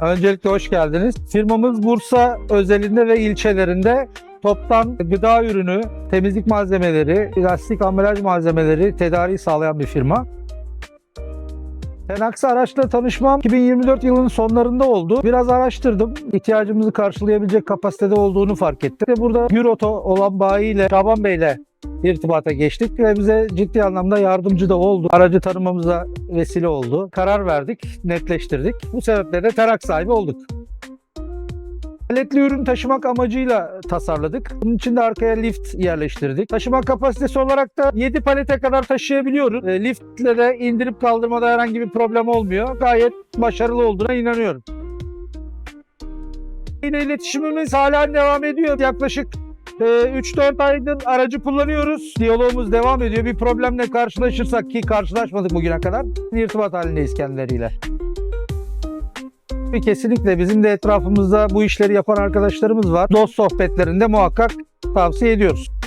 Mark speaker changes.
Speaker 1: Öncelikle hoş geldiniz. Firmamız Bursa özelinde ve ilçelerinde toptan gıda ürünü, temizlik malzemeleri, plastik ambalaj malzemeleri tedariği sağlayan bir firma. Tenaksi araçla tanışmam 2024 yılının sonlarında oldu. Biraz araştırdım. İhtiyacımızı karşılayabilecek kapasitede olduğunu fark ettim. Burada Güroto olan bayiyle Şaban Bey'le irtibata geçtik ve bize ciddi anlamda yardımcı da oldu. Aracı tanımamıza vesile oldu. Karar verdik, netleştirdik. Bu sebeple de terak sahibi olduk. Paletli ürün taşımak amacıyla tasarladık. Bunun için de arkaya lift yerleştirdik. Taşıma kapasitesi olarak da 7 palete kadar taşıyabiliyoruz. E, liftle de indirip kaldırmada herhangi bir problem olmuyor. Gayet başarılı olduğuna inanıyorum. Yine iletişimimiz hala devam ediyor. Yaklaşık 3-4 aydır aracı kullanıyoruz. Diyalogumuz devam ediyor. Bir problemle karşılaşırsak ki karşılaşmadık bugüne kadar irtibat halindeyiz kendileriyle. Bir kesinlikle bizim de etrafımızda bu işleri yapan arkadaşlarımız var. Dost sohbetlerinde muhakkak tavsiye ediyoruz.